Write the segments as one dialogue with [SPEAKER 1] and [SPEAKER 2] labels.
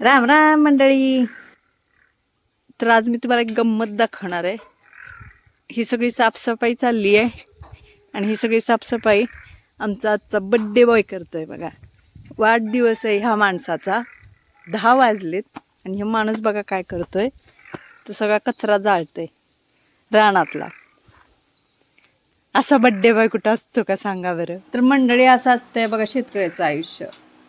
[SPEAKER 1] राम राम मंडळी. तर आज मी तुम्हाला एक गंमत दाखवणार आहे. ही सगळी साफसफाई चालली आहे. आणि ही सगळी साफसफाई आमचा आजचा बड्डे बॉय करतोय बघा. वाढदिवस आहे ह्या माणसाचा. दहा वाजलेत आणि हे माणूस बघा काय करतोय. तर सगळा कचरा जाळतोय. रानातला. असा बड्डे बॉय कुठं असतो का सांगा बरं. तर मंडळी असं असतंय बघा शेतकऱ्याचं आयुष्य.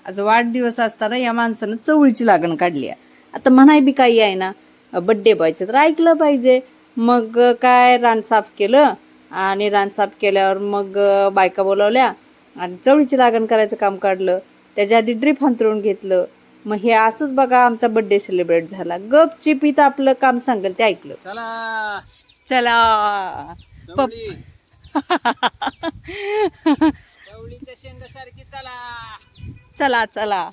[SPEAKER 1] आज वाढदिवस असताना या माणसानं चवळीची लागण काढली आहे. आता म्हणाय बी काही आहे ना बड्डे बॉयचं तर ऐकलं पाहिजे. मग काय रान साफ केलं आणि रान साफ केल्यावर मग बायका बोलवल्या आणि चवळीची लागण करायचं काम काढलं. त्याच्या आधी ड्रीप अंतरून घेतलं. मग हे असंच बघा आमचा बड्डे सेलिब्रेट झाला. गपचिपीत आपलं काम सांगेल ते ऐकलं.
[SPEAKER 2] चला.
[SPEAKER 1] चला. पप
[SPEAKER 2] चला.
[SPEAKER 1] चला चला.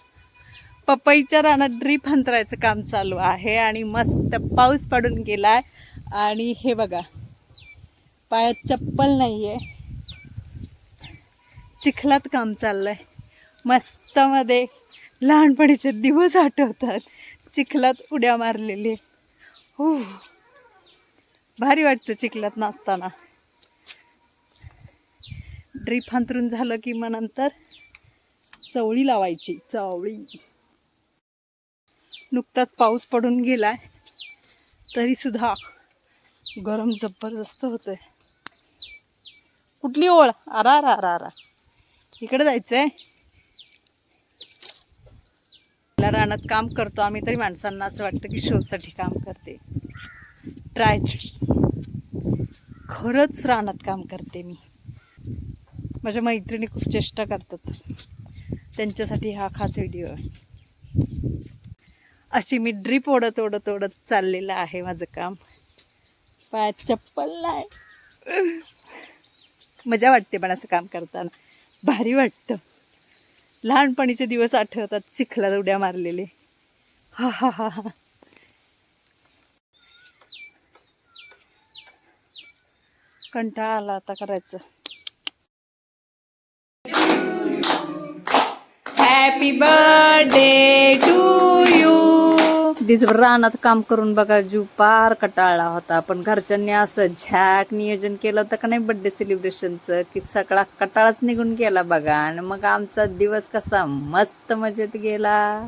[SPEAKER 1] पपईच्या रानात ड्रीप अंतरायचं काम चालू आहे आणि मस्त पाऊस पडून गेलाय. आणि हे बघा पायात चप्पल नाही आहे चिखलात काम चाललंय. आहे मस्तमध्ये लहानपणीचे दिवस आठवतात. चिखलात उड्या मारलेले. हो. भारी वाटतं चिखलात नाचताना. ड्रीप अंतरून झालं की मग नंतर? चवळी लावायची चवळी. नुकताच पाऊस पडून गेलाय तरी सुद्धा गरम जबरदस्त होतोय. कुठली ओळ? आरा आरा आरा आरा. इकडे जायचंय. रानात काम करतो आम्ही तरी माणसांना असं वाटतं की शोसाठी काम करते. ट्राय खरंच रानात काम करते मी. माझ्या मैत्रिणी खूप चेष्टा करतात. त्यांच्यासाठी हा खास व्हिडिओ आहे. अशी मी ड्रीप ओढत ओढत ओढत चाललेलं आहे माझं काम. पायात चप्पल नाही. मजा वाटते पण असं काम करताना. भारी वाटतं. लहानपणीचे दिवस आठवतात चिखलात उड्या मारलेले. हा हा हा हा. कंटाळा आला आता करायचं. हॅपी बर्थडे टू यू दिसभर रानात काम करून बघा जीव पार कटाळला होता. पण घरच्यांनी असं झॅक नियोजन केलं होतं का नाही बर्थडे सेलिब्रेशनचं की सगळा कटाळाच निघून गेला बघा. आणि मग आमचा दिवस कसा मस्त मजेत गेला.